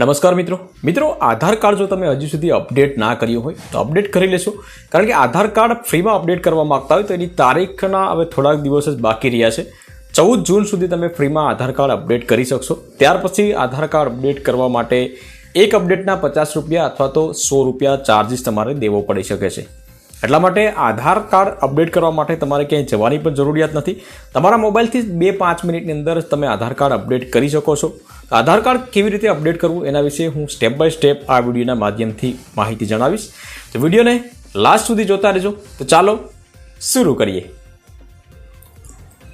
નમસ્કાર મિત્રો. મિત્રો, આધાર કાર્ડ જો તમે હજુ સુધી અપડેટ ના કર્યું હોય, તો અપડેટ કરી લેશો. કારણ કે આધાર કાર્ડ ફ્રીમાં અપડેટ કરવા માગતા હોય, તો એની તારીખના હવે થોડાક દિવસ જ બાકી રહ્યા છે. ચૌદ જૂન સુધી તમે ફ્રીમાં આધાર કાર્ડ અપડેટ કરી શકશો. ત્યાર પછી આધાર કાર્ડ અપડેટ કરવા માટે એક અપડેટના પચાસ રૂપિયા અથવા તો સો રૂપિયા ચાર્જિસ તમારે દેવો પડી શકે છે. એટલા માટે આધાર કાર્ડ અપડેટ કરવા માટે તમારે ક્યાંય જવાની પણ જરૂરિયાત નથી. તમારા મોબાઈલથી બે પાંચ મિનિટની અંદર તમે આધાર કાર્ડ અપડેટ કરી શકો છો. આધાર કાર્ડ કેવી રીતે અપડેટ કરવું એના વિશે હું સ્ટેપ બાય સ્ટેપ આ વિડીયોના માધ્યમથી માહિતી જણાવીશ. તો વિડીયોને લાસ્ટ સુધી જોતા રહેજો. તો ચાલો શરૂ કરીએ.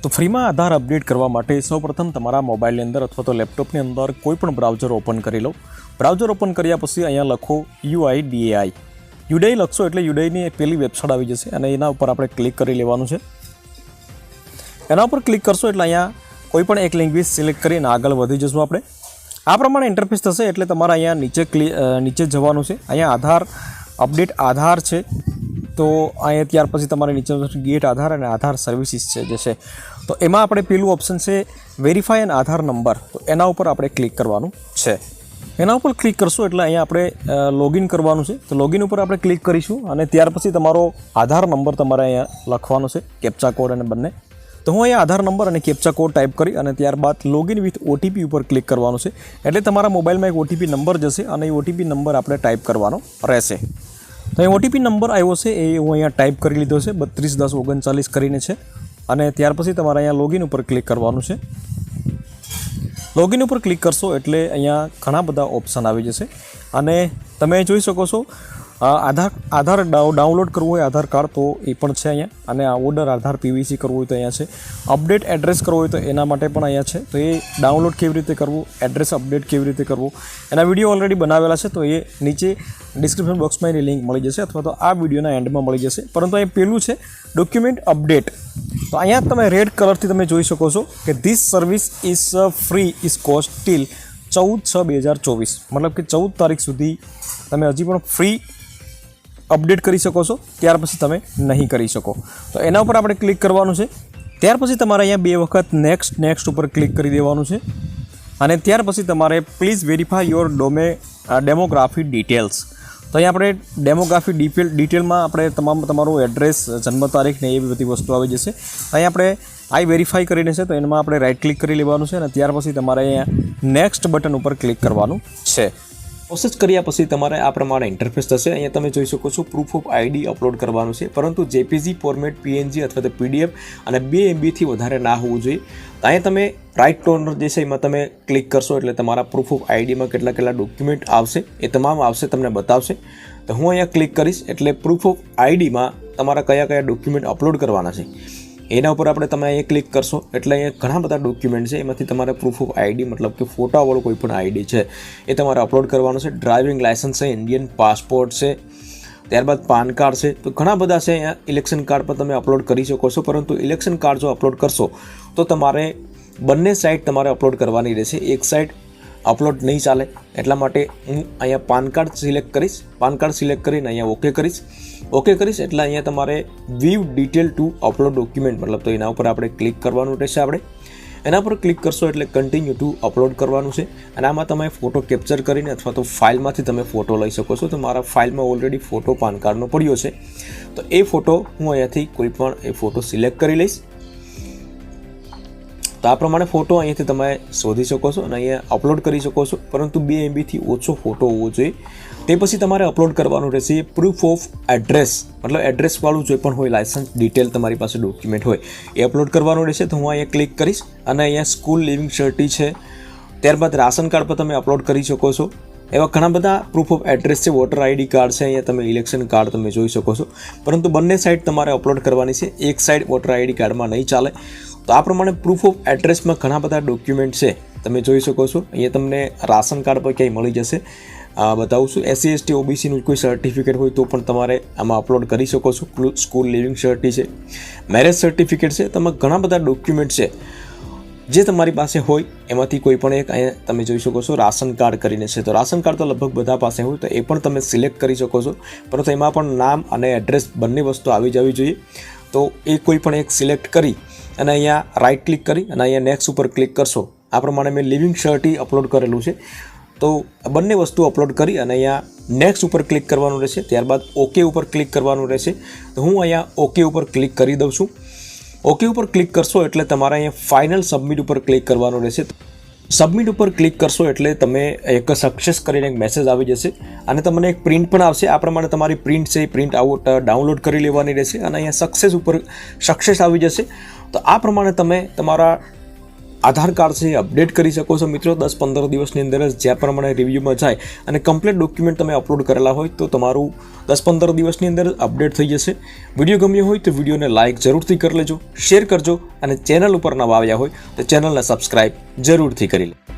તો ફ્રીમાં આધાર અપડેટ કરવા માટે સૌપ્રથમ તમારા મોબાઈલની અંદર અથવા તો લેપટોપની અંદર કોઈ પણ બ્રાઉઝર ઓપન કરી લો. બ્રાઉઝર ઓપન કર્યા પછી અહીંયા લખો યુઆઈ ડીએઆઈ યુડાઈ લખશો એટલે યુડાઈની પેલી વેબસાઇટ આવી જશે અને એના ઉપર આપણે ક્લિક કરી લેવાનું છે. એના ઉપર ક્લિક કરશો એટલે અહીંયા કોઈ પણ એક લેંગ્વેજ સિલેક્ટ કરીને આગળ વધી જશું આપણે. આ પ્રમાણે ઇન્ટરફેસ થશે એટલે તમારે અહીંયા નીચે ક્લિ નીચે જવાનું છે. અહીંયા આધાર અપડેટ આધાર છે. તો અહીંયા ત્યાર પછી તમારે નીચે ગેટ આધાર અને આધાર સર્વિસીસ છે જે છે. તો એમાં આપણે પેલું ઓપ્શન છે વેરીફાય એન આધાર નંબર તો એના ઉપર આપણે ક્લિક કરવાનું છે. એના ઉપર ક્લિક કરશો એટલે અહીંયા આપણે લોગિન કરવાનું છે. તો લોગિન ઉપર આપણે ક્લિક કરીશું અને ત્યાર પછી તમારો આધાર નંબર તમારે અહીંયા લખવાનો છે કેપ્ચા કોડ અને બંને. તો હું અહીંયા આધાર નંબર અને કેપ્ચા કોડ ટાઈપ કરી અને ત્યારબાદ લોગિન વિથ ઓટીપી ઉપર ક્લિક કરવાનું છે. એટલે તમારા મોબાઈલમાં એક ઓટીપી નંબર જશે અને એ ઓટીપી નંબર આપણે ટાઈપ કરવાનો રહેશે. તો એ ઓટીપી નંબર આવ્યો છે, એ હું અહીંયા ટાઈપ કરી લીધો છે, બત્રીસ દસ ઓગણચાલીસ કરીને છે. અને ત્યાર પછી તમારે અહીંયા લોગિન ઉપર ક્લિક કરવાનું છે. લોગિન ઉપર ક્લિક કરશો એટલે અહીંયા ઘણા બધા ઓપ્શન આવી જશે. અને તમે જોઈ શકો છો આધાર આધાર ડાઉ- ડાઉનલોડ કરવું હોય, આધાર કાર્ડ તો એ પણ છે અહીંયા. અને આ ઓર્ડર આધાર પીવીસી કરવું હોય તો અહીંયા છે. અપડેટ એડ્રેસ કરવું હોય તો એના માટે પણ અહીંયા છે. તો એ ડાઉનલોડ કેવી રીતે કરવું, એડ્રેસ અપડેટ કેવી રીતે કરવું, એના વીડિયો ઓલરેડી બનાવેલા છે. તો એ નીચે ડિસ્ક્રિપ્શન બોક્સમાં એની લિંક મળી જશે અથવા તો આ વિડીયોના એન્ડમાં મળી જશે. પરંતુ અહીં પેલું છે ડોક્યુમેન્ટ અપડેટ તો અહીંયા તમે રેડ કલરથી તમે જોઈ શકો છો કે this service is free is cost till ચૌદ છ બે હજાર ચોવીસ. મતલબ કે ચૌદ તારીખ સુધી તમે હજી પણ ફ્રી અપડેટ કરી શકો છો, ત્યાર પછી તમે નહીં કરી શકો. તો એના ઉપર આપણે ક્લિક કરવાનું છે. ત્યાર પછી તમારે અહીંયા બે વખત નેક્સ્ટ નેક્સ્ટ ઉપર ક્લિક કરી દેવાનું છે. અને ત્યાર પછી તમારે પ્લીઝ વેરીફાઈ યોર ડોમે ડેમોગ્રાફી ડિટેલ્સ તો અહીંયા આપણે ડેમોગ્રાફી ડિટેલ ડિટેલમાં આપણે તમામ, તમારું એડ્રેસ જન્મ તારીખ ને એવી બધી વસ્તુ આવી જશે. અહીં આપણે આઈ વેરીફાઈ કરીને છે, તો એમાં આપણે રાઇટ ક્લિક કરી લેવાનું છે અને ત્યાર પછી તમારે અહીંયા નેક્સ્ટ બટન ઉપર ક્લિક કરવાનું છે. પ્રોસેસ કર્યા પછી તમારે આ પ્રમાણે ઇન્ટરફેસ થશે. અહીંયા તમે જોઈ શકો છો પ્રૂફ ઓફ આઈડી અપલોડ કરવાનું છે. પરંતુ જેપીજી ફોર્મેટ પીએનજી અથવા તો પીડીએફ અને બે એમબીથી વધારે ના હોવું જોઈએ. અહીંયા તમે રાઇટ ટોનર જે છે એમાં તમે ક્લિક કરશો એટલે તમારા પ્રૂફ ઓફ આઈડીમાં કેટલા કેટલા ડોક્યુમેન્ટ આવશે એ તમામ આવશે, તમને બતાવશે. તો હું અહીંયા ક્લિક કરીશ એટલે પ્રૂફ ઓફ આઈડીમાં તમારા કયા કયા ડોક્યુમેન્ટ અપલોડ કરવાના છે. એના ઉપર આપણે તમે અહીંયા ક્લિક કરશો, એટલે અહીંયા ઘણા બધા ડોક્યુમેન્ટ છે, એમાંથી તમારે પ્રૂફ ઓફ આઈડી મતલબ કે ફોટાવાળો કોઈ પણ આઈડી છે, એ તમારે અપલોડ કરવાનું છે. ડ્રાઇવિંગ લાયસન્સ છે ઇન્ડિયન પાસપોર્ટ છે, ત્યારબાદ પાન કાર્ડ છે, તો ઘણા બધા છે અહીંયા ઇલેક્શન કાર્ડ પર તમે અપલોડ કરી શકો છો, પરંતુ ઇલેક્શન કાર્ડ જો અપલોડ કરશો, તો તમારે બંને સાઇટ તમારે અપલોડ કરવાની રહેશે. એક સાઇડ અપલોડ નહીં ચાલે. એટલા માટે હું અહીંયા પાન કાર્ડ સિલેક્ટ કરીશ. પાન કાર્ડ સિલેક્ટ કરીને અહીંયા ઓકે કરીશ. ઓકે કરીશ એટલે અહીંયા તમારે view detail to upload document મતલબ તો એના ઉપર આપણે ક્લિક કરવાનું રહેશે આપણે. એના પર ક્લિક કરશો એટલે કન્ટિન્યુ ટુ અપલોડ કરવાનું છે. અને આમાં તમે ફોટો કેપ્ચર કરીને અથવા તો ફાઇલમાંથી તમે ફોટો લઈ શકો છો. તો મારા ફાઇલમાં ઓલરેડી ફોટો પાન કાર્ડનો પડ્યો છે. તો એ ફોટો હું અહીંયાથી કોઈ પણ એ ફોટો સિલેક્ટ કરી લઈશ. તો આ પ્રમાણે ફોટો અહીંયાથી તમે શોધી શકો છો અને અહીંયા અપલોડ કરી શકો છો. પરંતુ બે એમબીથી ઓછો ફોટો હોવો જોઈએ. તે પછી તમારે અપલોડ કરવાનું રહેશે પ્રૂફ ઓફ એડ્રેસ મતલબ એડ્રેસવાળું જે પણ હોય લાયસન્સ ડિટેલ તમારી પાસે ડોક્યુમેન્ટ હોય, એ અપલોડ કરવાનું રહેશે. તો હું અહીંયા ક્લિક કરીશ અને અહીંયા સ્કૂલ લિવિંગ સર્ટી છે. ત્યારબાદ રાશન કાર્ડ પર તમે અપલોડ કરી શકો છો. એવા ઘણા બધા પ્રૂફ ઓફ એડ્રેસ છે. વોટર આઈડી કાર્ડ છે. અહીંયા તમે ઇલેક્શન કાર્ડ તમે જોઈ શકો છો. પરંતુ બંને સાઈડ તમારે અપલોડ કરવાની છે. એક સાઈડ વોટર આઈડી કાર્ડમાં નહીં ચાલે. તો આ પ્રમાણે પ્રૂફ ઓફ એડ્રેસમાં ઘણા બધા ડોક્યુમેન્ટ છે. તમે જોઈ શકો છો. અહીંયા તમને રાશન કાર્ડ પર ક્યાંય મળી જશે. બતાવું છું. એસસી એસટી ઓબીસીનું કોઈ સર્ટિફિકેટ હોય તો પણ તમારે આમાં અપલોડ કરી શકો છો. સ્કૂલ લિવિંગ સર્ટી છે. મેરેજ સર્ટિફિકેટ છે. તેમાં ઘણા બધા ડોક્યુમેન્ટ છે. જે તમારી પાસે હોય, એમાંથી કોઈ પણ એક અહીંયા તમે જોઈ શકો છો રાશન કાર્ડ કરીને છે. તો રાશન કાર્ડ તો લગભગ બધા પાસે હોય, તો એ પણ તમે સિલેક્ટ કરી શકો છો. પરંતુ એમાં પણ નામ અને એડ્રેસ બંને વસ્તુ આવી જવી જોઈએ. તો એ કોઈ પણ એક સિલેક્ટ કરી અને અહીંયા રાઈટ ક્લિક કરી અને અહીંયા નેક્સ્ટ ઉપર ક્લિક કરશો. આ પ્રમાણે મેં લિવિંગ શર્ટી અપલોડ કરેલું છે. તો બંને વસ્તુ અપલોડ કરી અને અહીંયા નેક્સ્ટ ઉપર ક્લિક કરવાનું રહેશે. ત્યારબાદ ઓકે ઉપર ક્લિક કરવાનું રહેશે. તો હું અહીંયા ઓકે ઉપર ક્લિક કરી દઉં છું. ઓકે ઉપર ક્લિક કરશો એટલે તમારે અહીંયા ફાઇનલ સબમિટ ઉપર ક્લિક કરવાનું રહેશે. સબમિટ ઉપર ક્લિક કરશો એટલે તમે એક સક્સેસ કરીને એક મેસેજ આવી જશે. અને તમને એક પ્રિન્ટ પણ આવશે. આ પ્રમાણે તમારી પ્રિન્ટ છે એ પ્રિન્ટ આઉટ ડાઉનલોડ કરી લેવાની રહેશે અને અહીંયા સક્સેસ ઉપર સક્સેસ આવી જશે. તો આ પ્રમાણે તમે તમારા આધાર કાર્ડ છે અપડેટ કરી શકો છો મિત્રો. દસ પંદર દિવસની અંદર જ જ્યાં પ્રમાણે રિવ્યૂમાં જાય અને કમ્પ્લીટ ડોક્યુમેન્ટ તમે અપલોડ કરેલા હોય તો તમારું દસ પંદર દિવસની અંદર અપડેટ થઈ જશે. વીડિયો ગમ્યો હોય તો વિડીયોને લાઇક જરૂરથી કરી લેજો, શેર કરજો અને ચેનલ ઉપર નવા આવ્યા હોય તો ચેનલને સબસ્ક્રાઇબ જરૂરથી કરી લે